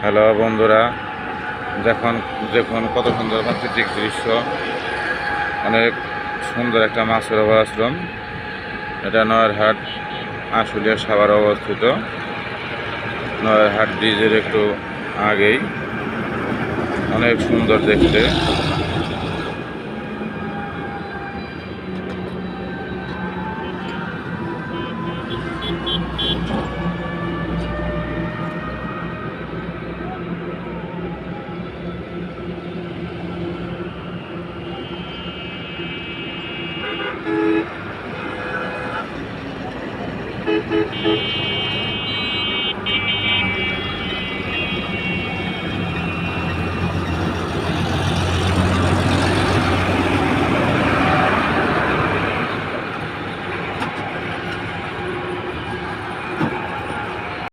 Hello বন্ধুরা, দেখুন দেখুন কত সুন্দর প্রাকৃতিক দৃশ্য। অনেক সুন্দর একটা মাছের আশ্রম এটা নয়ারহাট, আশুলিয়া সাভার অবস্থিত। নয়ারহাট ব্রিজের একটু আগেই। অনেক সুন্দর দেখতে। Thank you.